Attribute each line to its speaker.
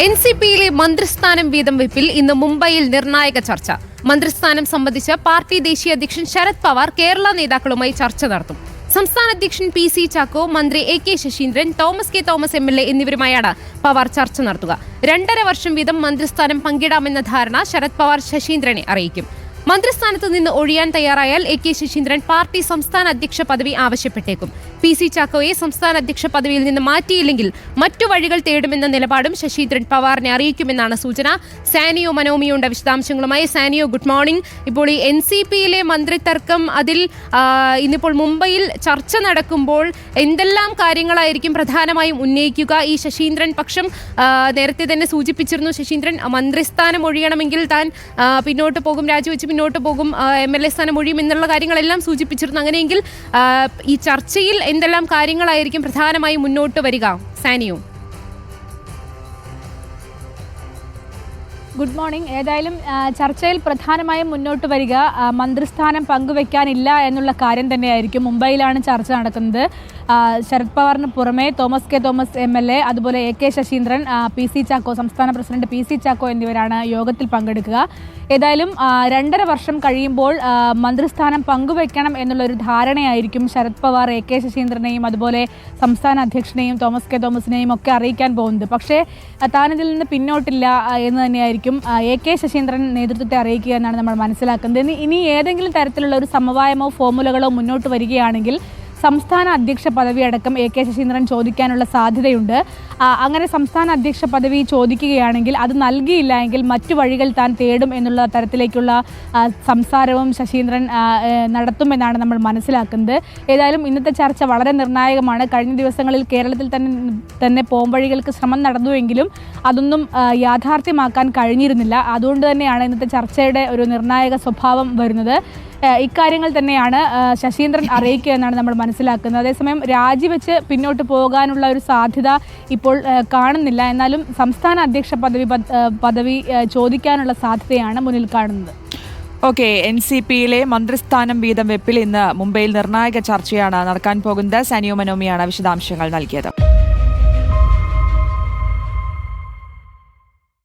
Speaker 1: N C പിയിലെ മന്ത്രിസ്ഥാനം വീതം വെപ്പിൽ ഇന്ന് മുംബൈയിൽ നിർണായക ചർച്ച. മന്ത്രിസ്ഥാനം സംബന്ധിച്ച് പാർട്ടി ദേശീയ അധ്യക്ഷൻ ശരത് പവാർ കേരള നേതാക്കളുമായി ചർച്ച നടത്തും. സംസ്ഥാന അധ്യക്ഷൻ പി സി ചാക്കോ മന്ത്രി A K Saseendran Thomas K Thomas M L A എന്നിവരുമായാണ് Pawar ചർച്ച നടത്തുക. രണ്ടര വർഷം വീതം മന്ത്രിസ്ഥാനം പങ്കിടാമെന്ന ധാരണ ശരത് പവാർ ശശീന്ദ്രനെ അറിയിക്കും. മന്ത്രിസ്ഥാനത്ത് നിന്ന് ഒഴിയാൻ തയ്യാറായാൽ എ കെ ശശീന്ദ്രൻ പാർട്ടി സംസ്ഥാന അധ്യക്ഷ പദവി ആവശ്യപ്പെട്ടേക്കും. പി സി ചാക്കോയെ സംസ്ഥാന അധ്യക്ഷ പദവിയിൽ നിന്ന് മാറ്റിയില്ലെങ്കിൽ മറ്റു വഴികൾ തേടുമെന്ന നിലപാടും ശശീന്ദ്രൻ പവാറിനെ അറിയിക്കുമെന്നാണ് സൂചന. സാനിയോ മനോമിയുണ്ട് വിശദാംശങ്ങളുമായി സാനിയോ ഗുഡ് മോർണിംഗ്. ഇപ്പോൾ ഈ എൻ സി പിയിലെ മന്ത്രിതർക്കം അതിൽ ഇന്നിപ്പോൾ മുംബൈയിൽ ചർച്ച നടക്കുമ്പോൾ എന്തെല്ലാം കാര്യങ്ങളായിരിക്കും പ്രധാനമായും ഉന്നയിക്കുക? ഈ ശശീന്ദ്രൻ പക്ഷം നേരത്തെ തന്നെ സൂചിപ്പിച്ചിരുന്നു ശശീന്ദ്രൻ മന്ത്രിസ്ഥാനം ഒഴിയണമെങ്കിൽ താൻ പിന്നോട്ട് പോകും രാജിവെച്ച് പിന്നോട്ട് പോകും എം എൽ എ സ്ഥാനം ഒഴിയും എന്നുള്ള കാര്യങ്ങളെല്ലാം സൂചിപ്പിച്ചിരുന്നു. അങ്ങനെയെങ്കിൽ ഈ ചർച്ചയിൽ എന്തെല്ലാം കാര്യങ്ങളായിരിക്കും പ്രധാനമായും മുന്നോട്ട് വരിക? സാനിയോ?
Speaker 2: Good morning. ഏതായാലും ചർച്ചയിൽ പ്രധാനമായും മുന്നോട്ട് വരിക മന്ത്രിസ്ഥാനം പങ്കുവെക്കാനില്ല എന്നുള്ള കാര്യം തന്നെയായിരിക്കും മുംബൈയിലാണ് ചർച്ച നടക്കുന്നത്. ശരത് പവാറിന് പുറമെ Thomas K. Thomas M L A അതുപോലെ A K Saseendran P C Chacko സംസ്ഥാന പ്രസിഡന്റ് പി സി ചാക്കോ എന്നിവരാണ് യോഗത്തിൽ പങ്കെടുക്കുക. ഏതായാലും രണ്ടര വർഷം കഴിയുമ്പോൾ മന്ത്രിസ്ഥാനം പങ്കുവെക്കണം എന്നുള്ളൊരു ധാരണയായിരിക്കും ശരത് പവാർ എ കെ ശശീന്ദ്രനെയും അതുപോലെ സംസ്ഥാന അധ്യക്ഷനെയും തോമസ് കെ. തോമസിനെയും ഒക്കെ അറിയിക്കാൻ പോകുന്നത്. പക്ഷേ താനിതിൽ നിന്ന് പിന്നോട്ടില്ല എന്ന് തന്നെയായിരിക്കും ആ, എ കെ ശശീന്ദ്രൻ നേതൃത്വത്തെ അറിയിക്കുക എന്നാണ് നമ്മൾ മനസ്സിലാക്കുന്നത്. ഇനി ഏതെങ്കിലും തരത്തിലുള്ള ഒരു സമവായമോ ഫോർമുലകളോ മുന്നോട്ട് വരികയാണെങ്കിൽ സംസ്ഥാന അധ്യക്ഷ പദവി അടക്കം എ കെ ശശീന്ദ്രൻ ചോദിക്കാനുള്ള സാധ്യതയുണ്ട്. അങ്ങനെ സംസ്ഥാന അധ്യക്ഷ പദവി ചോദിക്കുകയാണെങ്കിൽ അത് നൽകിയില്ല എങ്കിൽ മറ്റു വഴികൾ താൻ തേടും എന്നുള്ള തരത്തിലേക്കുള്ള സംസാരവും ശശീന്ദ്രൻ നടത്തുമെന്നാണ് നമ്മൾ മനസ്സിലാക്കുന്നത്. ഏതായാലും ഇന്നത്തെ ചർച്ച വളരെ നിർണായകമാണ്. കഴിഞ്ഞ ദിവസങ്ങളിൽ കേരളത്തിൽ തന്നെ തന്നെ പോംവഴികൾക്ക് ശ്രമം നടന്നുവെങ്കിലും അതൊന്നും യാഥാർത്ഥ്യമാക്കാൻ കഴിഞ്ഞിരുന്നില്ല. അതുകൊണ്ട് തന്നെയാണ് ഇന്നത്തെ ചർച്ചയുടെ ഒരു നിർണായക സ്വഭാവം വരുന്നത്. ഇക്കാര്യങ്ങൾ തന്നെയാണ് ശശീന്ദ്രൻ അറിയിക്കുക എന്നാണ് നമ്മൾ മനസ്സിലാക്കുന്നത്. അതേസമയം രാജിവെച്ച് പിന്നോട്ട് പോകാനുള്ള ഒരു സാധ്യത ഇപ്പോൾ കാണുന്നില്ല. എന്നാലും സംസ്ഥാന അധ്യക്ഷ പദവി പദവി ചോദിക്കാനുള്ള സാധ്യതയാണ് മുന്നിൽ കാണുന്നത്.
Speaker 3: ഓക്കെ എൻ സി പിയിലെ മന്ത്രിസ്ഥാനം വീതം വെപ്പിൽ ഇന്ന് മുംബൈയിൽ നിർണായക ചർച്ചയാണ് നടക്കാൻ പോകുന്നത്. സനിയോ മനോമിയാണ് വിശദാംശങ്ങൾ നൽകിയത്.